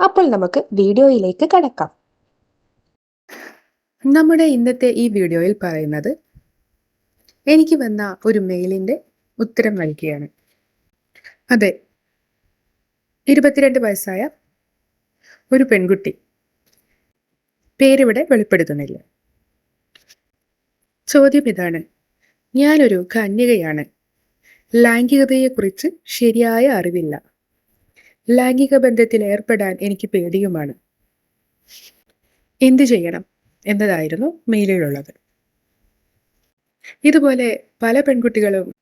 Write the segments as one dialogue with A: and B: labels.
A: അപ്പോൾ നമുക്ക് വീഡിയോയിലേക്ക് കടക്കാം.
B: നമ്മുടെ ഇന്നത്തെ ഈ വീഡിയോയിൽ പറയുന്നത് എനിക്ക് വന്ന ഒരു മെയിലിന്റെ ഉത്തരം നൽകിയാണ്. അതെ ഇരുപത്തിരണ്ട് വയസ്സായ ഒരു പെൺകുട്ടി. പേരിവിടെ വെളിപ്പെടുത്തുന്നില്ല. ചോദ്യം ഇതാണ് ഞാനൊരു കന്യകയാണ്. ലൈംഗികതയെക്കുറിച്ച് ശരിയായ അറിവില്ല. ലൈംഗിക ബന്ധത്തിൽ ഏർപ്പെടാൻ എനിക്ക് പേടിയുമാണ്. എന്തു ചെയ്യണം? എന്നതായിരുന്നു മെയിലിലുള്ളത്. ഇതുപോലെ പല പെൺകുട്ടികളും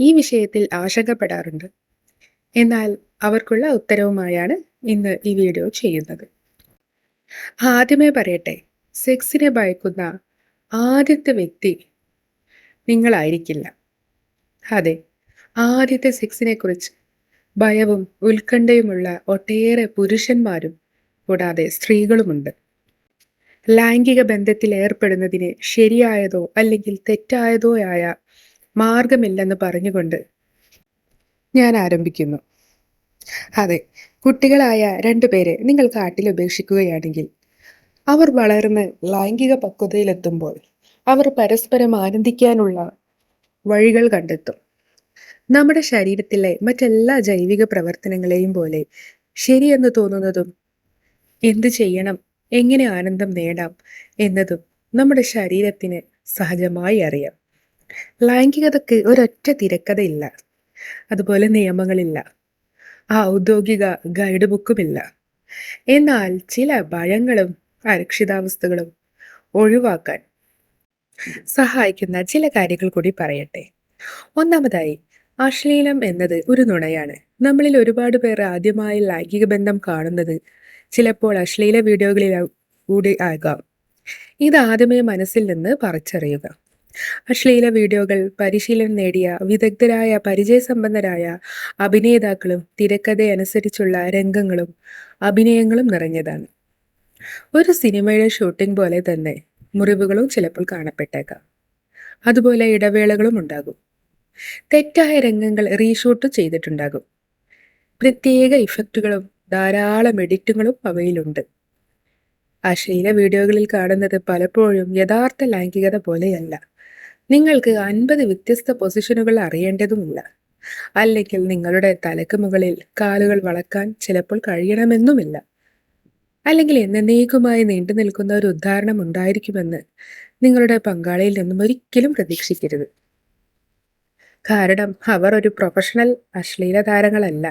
B: ഈ വിഷയത്തിൽ ആശങ്കപ്പെടാറുണ്ട്. എന്നാൽ അവർക്കുള്ള ഉത്തരവുമായാണ് ഇന്ന് ഈ വീഡിയോ ചെയ്യുന്നത്. ആദ്യമേ പറയട്ടെ സെക്സിനെ ഭയക്കുന്ന ആദ്യത്തെ വ്യക്തി നിങ്ങളായിരിക്കില്ല. അതെ ആദ്യത്തെ സെക്സിനെ കുറിച്ച് ഭയവും ഉത്കണ്ഠയുമുള്ള ഒട്ടേറെ പുരുഷന്മാരും കൂടാതെ സ്ത്രീകളുമുണ്ട്. ലൈംഗിക ബന്ധത്തിൽ ഏർപ്പെടുന്നതിന് ശരിയായതോ അല്ലെങ്കിൽ തെറ്റായതോ ആയ മാർഗമില്ലെന്ന് പറഞ്ഞുകൊണ്ട് ഞാൻ ആരംഭിക്കുന്നു. അതെ കുട്ടികളായ രണ്ടുപേരെ നിങ്ങൾ കാട്ടിൽ ഉപേക്ഷിക്കുകയാണെങ്കിൽ അവർ വളർന്ന് ലൈംഗിക പക്വതയിലെത്തുമ്പോൾ അവർ പരസ്പരം ആനന്ദിക്കാനുള്ള വഴികൾ കണ്ടെത്തും. നമ്മുടെ ശരീരത്തിലെ മറ്റെല്ലാ ജൈവിക പ്രവർത്തനങ്ങളെയും പോലെ ശരിയെന്ന് തോന്നുന്നതും എന്ത് ചെയ്യണം എങ്ങനെ ആനന്ദം നേടാം എന്നതും നമ്മുടെ ശരീരത്തിന് സഹജമായി അറിയാം. ലൈംഗികതയ്ക്ക് ഒരൊറ്റ തിരക്കഥയില്ല. അതുപോലെ നിയമങ്ങളില്ല. ആ ഔദ്യോഗിക ഗൈഡ് ബുക്കുമില്ല. എന്നാൽ ചില ഭയങ്ങളും അരക്ഷിതാവസ്ഥകളും ഒഴിവാക്കാൻ സഹായിക്കുന്ന ചില കാര്യങ്ങൾ കൂടി പറയട്ടെ. ഒന്നാമതായി അശ്ലീലം എന്നത് ഒരു നുണയാണ്. നമ്മളിൽ ഒരുപാട് പേർ ആദ്യമായി ലൈംഗിക ബന്ധം കാണുന്നത് ചിലപ്പോൾ അശ്ലീല വീഡിയോകളിൽ കൂടി ആകാം. ഇത് ആദ്യമേ മനസ്സിൽ നിന്ന് പറിച്ചറിയുക. അശ്ലീല വീഡിയോകൾ പരിശീലനം നേടിയ വിദഗ്ധരായ പരിചയസമ്പന്നരായ അഭിനേതാക്കളും തിരക്കഥയനുസരിച്ചുള്ള രംഗങ്ങളും അഭിനയങ്ങളും നിറഞ്ഞതാണ്. ഒരു സിനിമയുടെ ഷൂട്ടിംഗ് പോലെ തന്നെ മുറിവുകളും ചിലപ്പോൾ കാണപ്പെട്ടേക്കാം. അതുപോലെ ഇടവേളകളും ഉണ്ടാകും. തെറ്റായ രംഗങ്ങൾ റീഷൂട്ട് ചെയ്തിട്ടുണ്ടാകും. പ്രത്യേക ഇഫക്റ്റുകളും ധാരാളം എഡിറ്റുകളും അവയിലുണ്ട്. അശ്ലീല വീഡിയോകളിൽ കാണുന്നത് പലപ്പോഴും യഥാർത്ഥ ലൈംഗികത പോലെയല്ല. നിങ്ങൾക്ക് അൻപത് വ്യത്യസ്ത പൊസിഷനുകൾ അറിയേണ്ടതുമില്ല അല്ലെങ്കിൽ നിങ്ങളുടെ തലക്ക് മുകളിൽ കാലുകൾ വളക്കാൻ ചിലപ്പോൾ കഴിയണമെന്നുമില്ല. അല്ലെങ്കിൽ എന്നേക്കുമായി നീണ്ടു നിൽക്കുന്ന ഒരു ഉദ്ധാരണം ഉണ്ടായിരിക്കുമെന്ന് നിങ്ങളുടെ പങ്കാളിയിൽ നിന്നും ഒരിക്കലും പ്രതീക്ഷിക്കരുത്. കാരണം അവർ ഒരു പ്രൊഫഷണൽ അശ്ലീല താരങ്ങളല്ല.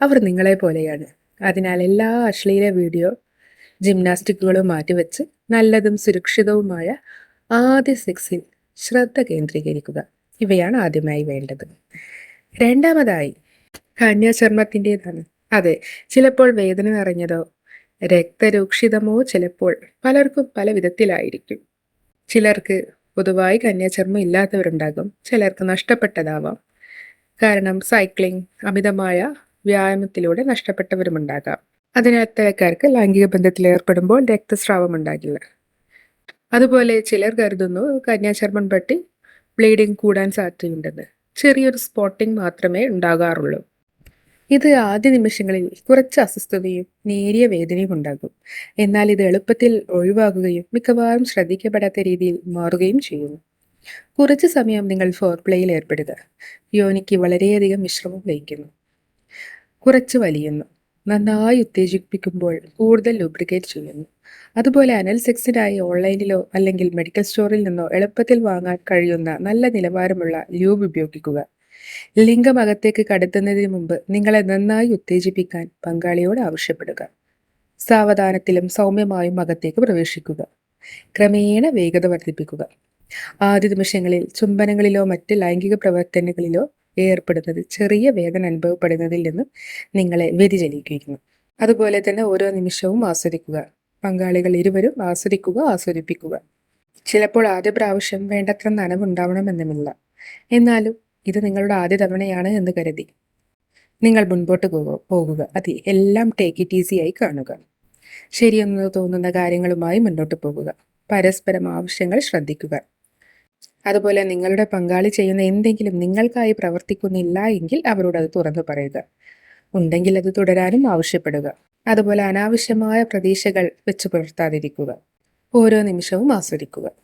B: അവർ നിങ്ങളെ പോലെയാണ്. അതിനാൽ എല്ലാ അശ്ലീല വീഡിയോ ജിംനാസ്റ്റിക്കുകളും മാറ്റിവെച്ച് നല്ലതും സുരക്ഷിതവുമായ ആദ്യ സെക്സിൽ ശ്രദ്ധ കേന്ദ്രീകരിക്കുക. ഇവയാണ് ആദ്യമായി വേണ്ടത്. രണ്ടാമതായി കന്യാചർമ്മത്തിന്റെതാണ് അതെ ചിലപ്പോൾ വേദന നിറഞ്ഞതോ രക്തരൂക്ഷിതമോ ചിലപ്പോൾ പലർക്കും പല വിധത്തിലായിരിക്കും ചിലർക്ക് പൊതുവായി കന്യാചർമ്മം ഇല്ലാത്തവരുണ്ടാകും. ചിലർക്ക് നഷ്ടപ്പെട്ടതാവാം. കാരണം സൈക്ലിംഗ് അമിതമായ വ്യായാമത്തിലൂടെ നഷ്ടപ്പെട്ടവരുമുണ്ടാകാം. അതിനത്തരക്കാർക്ക് ലൈംഗിക ബന്ധത്തിൽ ഏർപ്പെടുമ്പോൾ രക്തസ്രാവം ഉണ്ടാകില്ല. അതുപോലെ ചിലർ കരുതുന്നു കന്യാചർമ്മം പട്ടി ബ്ലീഡിംഗ് കൂടാൻ സാധ്യതയുണ്ടെന്ന്. ചെറിയൊരു സ്പോട്ടിംഗ് മാത്രമേ ഉണ്ടാകാറുള്ളൂ. ഇത് ആദ്യ നിമിഷങ്ങളിൽ കുറച്ച് അസ്വസ്ഥതയും നേരിയ വേദനയും ഉണ്ടാകും. എന്നാൽ ഇത് എളുപ്പത്തിൽ ഒഴിവാകുകയും മിക്കവാറും ശ്രദ്ധിക്കപ്പെടാത്ത രീതിയിൽ മാറുകയും ചെയ്യുന്നു. കുറച്ച് സമയം നിങ്ങൾ ഫോർ പ്ലേയിൽ ഏർപ്പെടുക. യോനിക്ക് വളരെയധികം വിശ്രമം ലയിക്കുന്നു കുറച്ച് വലിയുന്നു. നന്നായി ഉത്തേജിപ്പിക്കുമ്പോൾ കൂടുതൽ ലൂബ്രിക്കേറ്റ് ചെയ്യുന്നു. അതുപോലെ അനൽ സെക്സിനായി ഓൺലൈനിലോ അല്ലെങ്കിൽ മെഡിക്കൽ സ്റ്റോറിൽ നിന്നോ എളുപ്പത്തിൽ വാങ്ങാൻ കഴിയുന്ന നല്ല നിലവാരമുള്ള ലൂബ് ഉപയോഗിക്കുക. ലിംഗം അകത്തേക്ക് കടത്തുന്നതിന് മുമ്പ് നിങ്ങളെ നന്നായി ഉത്തേജിപ്പിക്കാൻ പങ്കാളിയോട് ആവശ്യപ്പെടുക. സാവധാനത്തിലും സൗമ്യമായും അകത്തേക്ക് പ്രവേശിക്കുക. ക്രമേണ വേഗത വർദ്ധിപ്പിക്കുക. ആദ്യ നിമിഷങ്ങളിൽ ചുംബനങ്ങളിലോ മറ്റ് ലൈംഗിക പ്രവർത്തനങ്ങളിലോ ഏർപ്പെടുന്നത് ചെറിയ വേദന അനുഭവപ്പെടുന്നതിൽ നിന്നും നിങ്ങളെ വ്യതിചലിക്കുന്നു അതുപോലെ തന്നെ ഓരോ നിമിഷവും ആസ്വദിക്കുക. പങ്കാളികൾ ഇരുവരും ആസ്വദിക്കുക ആസ്വദിപ്പിക്കുക. ചിലപ്പോൾ ആദ്യ പ്രാവശ്യം വേണ്ടത്ര നനവുണ്ടാവണമെന്നുമില്ല. എന്നാലും ഇത് നിങ്ങളുടെ ആദ്യ തവണയാണ് എന്ന് കരുതി. നിങ്ങൾ മുൻപോട്ട് പോകുക. അത് എല്ലാം ടേക്ക് ഇറ്റ് ഈസി ആയി കാണുക. ശരിയെന്ന് തോന്നുന്ന കാര്യങ്ങളുമായി മുന്നോട്ട് പോകുക. പരസ്പരം ആവശ്യങ്ങൾ ശ്രദ്ധിക്കുക. അതുപോലെ നിങ്ങളുടെ പങ്കാളി ചെയ്യുന്ന എന്തെങ്കിലും നിങ്ങൾക്കായി പ്രവർത്തിക്കുന്നില്ല എങ്കിൽ അവരോട് അത് തുറന്നു പറയുക. ഉണ്ടെങ്കിൽ അത് തുടരാനും ആവശ്യപ്പെടുക. അതുപോലെ അനാവശ്യമായ പ്രതീക്ഷകൾ വെച്ച് പുലർത്താതിരിക്കുക. ഓരോ നിമിഷവും ആസ്വദിക്കുക.